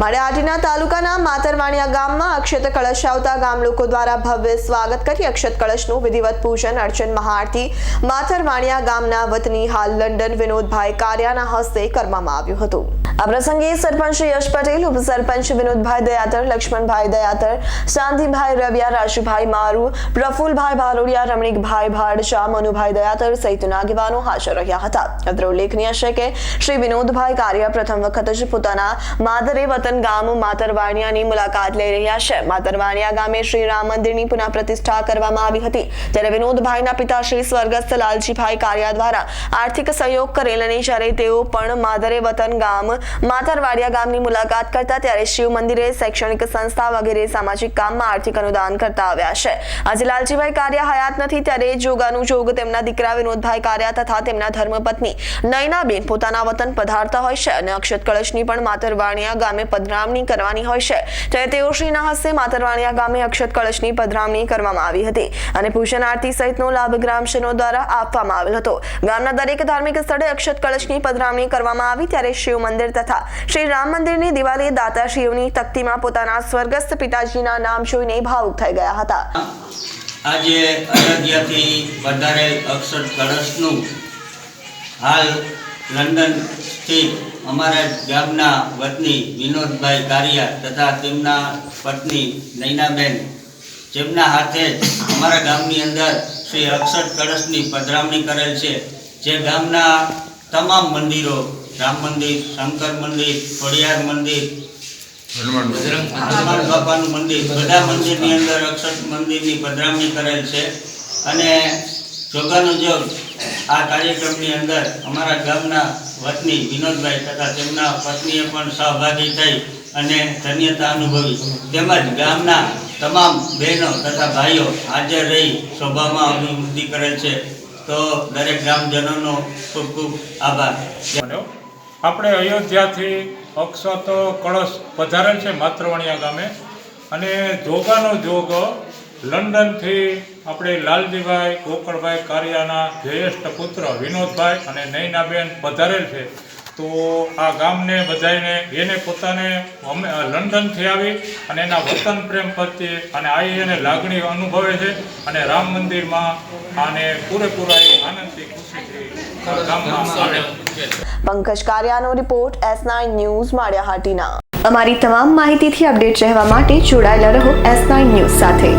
માળિયાહાટીના તાલુકાના માતરવાણિયા ગામમાં અક્ષત કળશ આવતા ગામ લોકો દ્વારા ભવ્ય સ્વાગત કરી અક્ષત કળશનું વિધિવત પૂજન અર્ચન મહાઆરતી માતરવાણિયા ગામના વતની હાલ લંડન વિનોદભાઈ કારિયાના હસ્તે કરવામાં આવ્યું હતું. આ પ્રસંગે સરપંચ યશ પટેલ, ઉપસરપંચ વિનોદભાઈ દયાતર, લક્ષ્મણભાઈ દયાતર, શાંતિભાઈ રવિયા રાજુભાઈ મારુ, પ્રફુલભાઈ ભારોડિયા રમણીકભાઈ ભાડશા, મનુભાઈ દયાતર સહિતના આગેવાનો હાજર રહ્યા હતા. અત્રે ઉલ્લેખનીય છે કે શ્રી વિનોદભાઈ કારિયા પ્રથમ વખત જ પોતાના માદરે વતન ગામ માતરવાણિયાની મુલાકાત લઈ રહ્યા છે. માતરવાણિયા ગામે શ્રી રામ મંદિરની પુનઃ પ્રતિષ્ઠા કરવામાં આવી હતી. ત્યારે વિનોદભાઈના પિતા શ્રી સ્વર્ગસ્થ લાલજીભાઈ કારિયા દ્વારા આર્થિક સહયોગ કરેલ અને જ્યારે તેઓ પણ માદરે વતન ગામ માતરવાડિયા ગામની મુલાકાત કરતા ત્યારે શિવ મંદિરે શૈક્ષણિક સંસ્થા વગેરે સામાજિક કામમાં આર્થિક અનુદાન કરતા આવ્યા છે. આજે લાલજીભાઈ કારિયા હયાત નથી ત્યારે જોગાનું જોગ તેમના દીકરા વિનોદભાઈ કારિયા તથા તેમના ધર્મપત્ની નયનાબેન પોતાના વતન પધારતા હોય છે અને અક્ષત કળશની પણ માતરવાણિયા ગામે પધરામણી કરવાની હોય છે. ત્યારે તેઓ શ્રીના હસ્તે માતરવાણિયા ગામે અક્ષત કળશની પધરામણી કરવામાં આવી હતી અને પૂજન આરતી સહિતનો લાભ ગ્રામજનો દ્વારા આપવામાં આવેલ હતો. ગામના દરેક ધાર્મિક સ્થળે અક્ષત કળશની પધરામણી કરવામાં આવી ત્યારે શિવ મંદિર તથા શ્રી રામ મંદિરની દિવાલે શિવની તકતીમાં પોતાના સ્વર્ગસ્થ પિતાજીના નામ જોઈને ભાવુક થઈ ગયા હતા. આજે અયોધ્યાથી વધારે અક્ષર કળશનું હાલ લંડનથી અમારા ગામના વતની વિનોદભાઈ કારિયા તથા તેમના પત્ની નૈનાબેન જેમના હાથે જ અમારા ગામની અંદર શ્રી અક્ષર કળશની પધરામણી કરેલ છે. જે ગામના તમામ મંદિરો રામ મંદિર શંકર મંદિર ખોડિયાર મંદિર હનુમાન બાપાનું મંદિર બધા મંદિરની અંદર અક્ષર મંદિરની પધરામણી કરેલ છે. અને જોગાનો જોગ આ કાર્યક્રમની અંદર અમારા ગામના વતની વિનોદભાઈ તથા તેમના પત્નીએ પણ સહભાગી થઈ અને ધન્યતા અનુભવી. તેમજ ગામના તમામ બહેનો તથા ભાઈઓ હાજર રહી સભામાં અભિવૃદ્ધિ કરે છે. તો દરેક ગ્રામજનોનો ખૂબ ખૂબ આભાર. આપણે અયોધ્યાથી અક્ષતો કળશ પધારેલ છે માત્રવાણિયા ગામે. અને જોગાનો જોગ લંડનથી આપણે લાલજીભાઈ, ગોકળભાઈ કારિયાના જ્યેષ્ઠ પુત્ર વિનોદભાઈ અને નૈનાબેન પધારેલ છે. તો આ ગામને બધાને એને પોતાને અમે લંડનથી આવી અને એના વતન પ્રેમ પ્રત્યે અને આ એને લાગણી અનુભવે છે અને રામ મંદિરમાં આને પૂરેપૂરા આનંદથી આવે. Pankaj કારિયાનો report S nine news Maliyahatina. અમારી તમામ માહિતીથી અપડેટ રહેવા માટે જોડાયેલા રહો એસ નાઇન ન્યૂઝ સાથે.